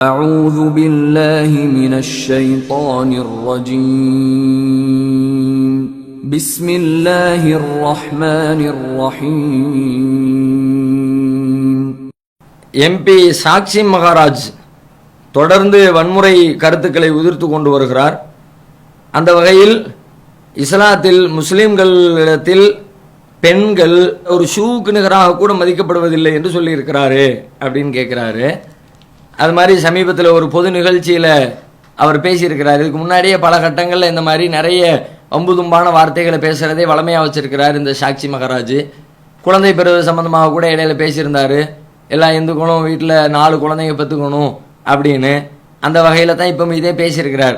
أعوذ بالله من الشيطان الرجيم بسم الله الرحمن الرحيم MP Sakshi Maharaj தொடர்ந்து வன்முறை கருத்துக்களை உதிர்த்து கொண்டு வருகிறார் அந்த வகையில் இஸ்லாத்தில் முஸ்லிம்களிடத்தில் பெண்கள் ஒரு ஷூக்கு நிகராக கூட மதிக்கப்படுவதில்லை என்று சொல்லியிருக்கிறாரு அப்படின்னு கேட்குறாரு அது மாதிரி சமீபத்தில் ஒரு பொது நிகழ்ச்சியில் அவர் பேசியிருக்கிறார். இதுக்கு முன்னாடியே பல கட்டங்களில் இந்த மாதிரி நிறைய அம்புதும்பான வார்த்தைகளை பேசுகிறதே வளமையாக வச்சிருக்கிறார் இந்த சாக்ஷி மகராஜ். குழந்தை பெறுவது சம்மந்தமாக கூட இடையில பேசியிருந்தாரு. எல்லா இந்துக்களும் வீட்டில் நாலு குழந்தைங்க பெற்றுக்கணும் அப்படின்னு. அந்த வகையில் தான் இப்போ இதே பேசியிருக்கிறார்.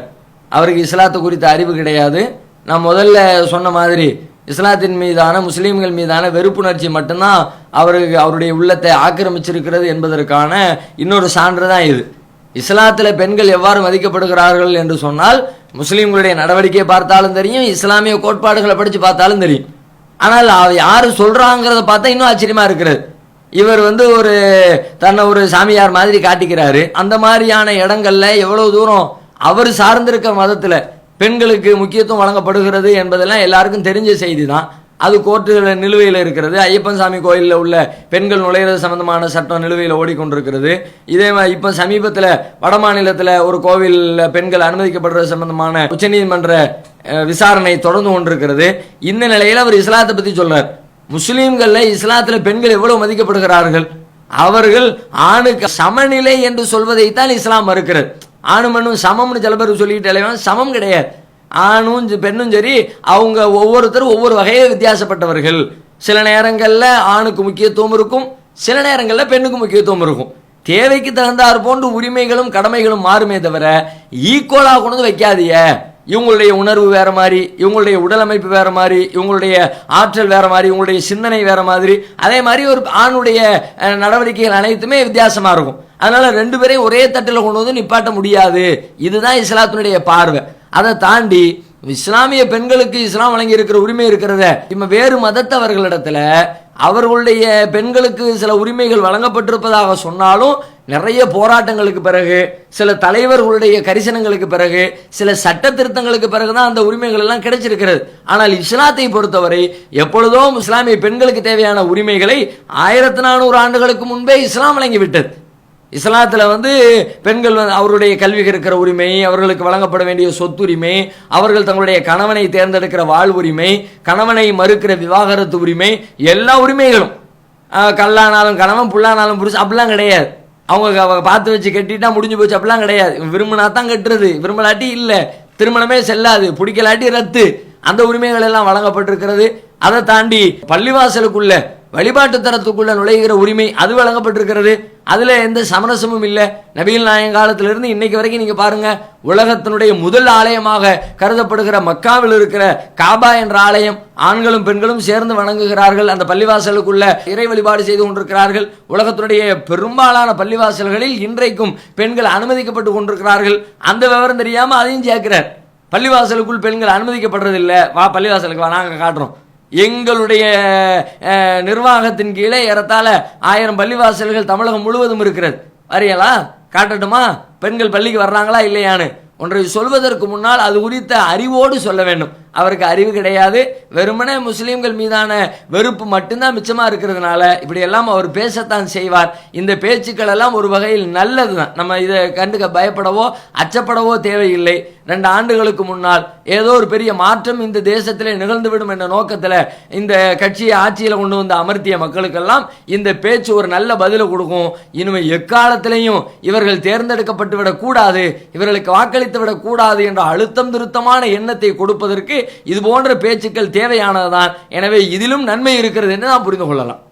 அவருக்கு இஸ்லாத்து குறித்த அறிவு கிடையாது. நான் முதல்ல சொன்ன மாதிரி இஸ்லாத்தின் மீதான முஸ்லீம்கள் மீதான வெறுப்புணர்ச்சி மட்டும்தான் அவருக்கு அவருடைய உள்ளத்தை ஆக்கிரமிச்சிருக்கிறது என்பதற்கான இன்னொரு சான்று தான் இது. இஸ்லாத்தில் பெண்கள் எவ்வாறு மதிக்கப்படுகிறார்கள் என்று சொன்னால் முஸ்லீம்களுடைய நடவடிக்கையை பார்த்தாலும் தெரியும் இஸ்லாமிய கோட்பாடுகளை படித்து பார்த்தாலும் தெரியும். ஆனால் அவ யார் சொல்கிறாங்கிறத பார்த்தா இன்னும் ஆச்சரியமாக இருக்கிறது. இவர் வந்து ஒரு தன்னை ஒரு சாமியார் மாதிரி காட்டிக்கிறாரு. அந்த மாதிரியான இடங்கள்ல எவ்வளோ தூரம் அவர் சார்ந்திருக்க மதத்தில் பெண்களுக்கு முக்கியத்துவம் வழங்கப்படுகிறது என்பதெல்லாம் எல்லாருக்கும் தெரிஞ்ச செய்தி தான் அது கோர்ட்டு நிலுவையில் இருக்கிறது. ஐயப்பன் சாமி கோயிலில் உள்ள பெண்கள் நுழையிறது சம்பந்தமான சட்டம் நிலுவையில் ஓடிக்கொண்டிருக்கிறது. இதே மாதிரி இப்போ சமீபத்தில் வட மாநிலத்தில் ஒரு கோவிலில் பெண்கள் அனுமதிக்கப்படுறது சம்பந்தமான உச்சநீதிமன்ற விசாரணை தொடர்ந்து கொண்டிருக்கிறது. இந்த நிலையில் அவர் இஸ்லாத்தை பற்றி சொல்றார். முஸ்லீம்களில் இஸ்லாத்தில் பெண்கள் எவ்வளவு மதிக்கப்படுகிறார்கள்? அவர்கள் ஆணுக்கு சமநிலை என்று சொல்வதைத்தான் இஸ்லாம் மறுக்கிறது. ஆணும் பெண்ணும் சமம்னு சில பேர் சொல்லிட்டு சமம் கிடையாது. ஆணும் பெண்ணும் சரி அவங்க ஒவ்வொருத்தரும் ஒவ்வொரு வகையில் வித்தியாசப்பட்டவர்கள். சில நேரங்களில் ஆணுக்கு முக்கியத்துவம் இருக்கும் சில நேரங்களில் பெண்ணுக்கு முக்கியத்துவம் இருக்கும். தேவைக்கு தகுந்தாற் போன்று உரிமைகளும் கடமைகளும் மாறுமே தவிர ஈக்குவலாக கொண்டு வந்து வைக்காதீங்க. இவங்களுடைய உணர்வு வேற மாதிரி இவங்களுடைய உடலமைப்பு வேறு வேற மாதிரி இவங்களுடைய ஆற்றல் வேற மாதிரி இவங்களுடைய சிந்தனை வேற மாதிரி அதே மாதிரி ஒரு ஆணுடைய நடவடிக்கைகள் அனைத்துமே வித்தியாசமாக இருக்கும். அதனால ரெண்டு பேரையும் ஒரே தட்டில் கொண்டு வந்து நிப்பாட்ட முடியாது. இதுதான் இஸ்லாத்தினுடைய பார்வை. அதை தாண்டி இஸ்லாமிய பெண்களுக்கு இஸ்லாம் வழங்கி இருக்கிற உரிமை இருக்கிறத இப்ப வேறு மதத்தவர்களிடத்துல அவர்களுடைய பெண்களுக்கு சில உரிமைகள் வழங்கப்பட்டிருப்பதாக சொன்னாலும் நிறைய போராட்டங்களுக்கு பிறகு சில தலைவர்களுடைய கரிசனங்களுக்கு பிறகு சில சட்ட திருத்தங்களுக்கு பிறகுதான் அந்த உரிமைகள் எல்லாம் கிடைச்சிருக்கிறது. ஆனால் இஸ்லாத்தை பொறுத்தவரை எப்பொழுதோ இஸ்லாமிய பெண்களுக்கு தேவையான உரிமைகளை ஆயிரத்தி நானூறு ஆண்டுகளுக்கு முன்பே இஸ்லாம் வழங்கிவிட்டது. இஸ்லாத்தில் வந்து பெண்கள் வந்து அவருடைய கல்வி கற்கிற உரிமை அவர்களுக்கு வழங்கப்பட வேண்டிய சொத்துரிமை அவர்கள் தங்களுடைய கணவனை தேர்ந்தெடுக்கிற வாழ்வுரிமை கணவனை மறுக்கிற விவாகரத்து உரிமை எல்லா உரிமைகளும். கல்லானாலும் கணவன் புல்லானாலும் புருஷன் அப்படிலாம் கிடையாது. அவங்க அவங்க பார்த்து வச்சு கட்டிட்டா முடிஞ்சு போச்சு. அப்படிலாம் கிடையாது. விரும்பினா தான் கட்டுறது. விரும்பலாட்டி இல்லை. திருமணமே செல்லாது. பிடிக்கலாட்டி ரத்து. அந்த உரிமைகள் எல்லாம் வழங்கப்பட்டிருக்கிறது. அதை தாண்டி பள்ளிவாசலுக்குள்ள வழிபாட்டு தரத்துக்குள்ள நுழைகிற உரிமை அது வழங்கப்பட்டிருக்கிறது. அதுல எந்த சமரசமும் இல்லை. நபிகள் நாயங்காலத்திலிருந்து இன்னைக்கு வரைக்கும் நீங்க பாருங்க உலகத்தினுடைய முதல் ஆலயமாக கருதப்படுகிற மக்காவில் இருக்கிற காபா என்ற ஆலயம் ஆண்களும் பெண்களும் சேர்ந்து வணங்குகிறார்கள். அந்த பள்ளிவாசலுக்குள்ள இறை வழிபாடு செய்து கொண்டிருக்கிறார்கள். உலகத்தினுடைய பெரும்பாலான பள்ளிவாசல்களில் இன்றைக்கும் பெண்கள் அனுமதிக்கப்பட்டு கொண்டிருக்கிறார்கள். அந்த விவரம் தெரியாம அதையும் சேர்க்கிறார். பள்ளிவாசலுக்குள் பெண்கள் அனுமதிக்கப்படுறதில்லை. வா பள்ளிவாசலுக்கு வா நாங்கள் காட்டுறோம். எங்களுடைய நிர்வாகத்தின் கீழே ஏறத்தாழ ஆயிரம் பள்ளிவாசல்கள் தமிழகம் முழுவதும் இருக்கிறது. அறியலா? காட்டட்டுமா? பெண்கள் பள்ளிக்கு வர்றாங்களா இல்லையான்னு. ஒன்றை சொல்வதற்கு முன்னால் அது குறித்த அறிவோடு சொல்ல வேண்டும். அவருக்கு அறிவு கிடையாது. வெறுமனே முஸ்லீம்கள் மீதான வெறுப்பு மட்டும்தான் மிச்சமாக இருக்கிறதுனால இப்படியெல்லாம் அவர் பேசத்தான் செய்வார். இந்த பேச்சுக்கள் எல்லாம் ஒரு வகையில் நல்லது தான் நம்ம இதை கண்டுக்க பயப்படவோ அச்சப்படவோ தேவையில்லை. ரெண்டு ஆண்டுகளுக்கு முன்னால் ஏதோ ஒரு பெரிய மாற்றம் இந்த தேசத்திலே நிகழ்ந்துவிடும் என்ற நோக்கத்தில் இந்த கட்சியை ஆட்சியில் கொண்டு வந்து அமர்த்திய மக்களுக்கெல்லாம் இந்த பேச்சு ஒரு நல்ல பதிலை கொடுக்கும். இனிமே எக்காலத்திலையும் இவர்கள் தேர்ந்தெடுக்கப்பட்டு விடக்கூடாது இவர்களுக்கு வாக்களித்து விடக்கூடாது என்ற அழுத்தம் திருத்தமான எண்ணத்தை கொடுப்பதற்கு இது போன்ற பேச்சுக்கள் தேவையானதுதான். எனவே இதிலும் நன்மை இருக்கிறது என்று நாம் புரிந்து கொள்ளலாம்.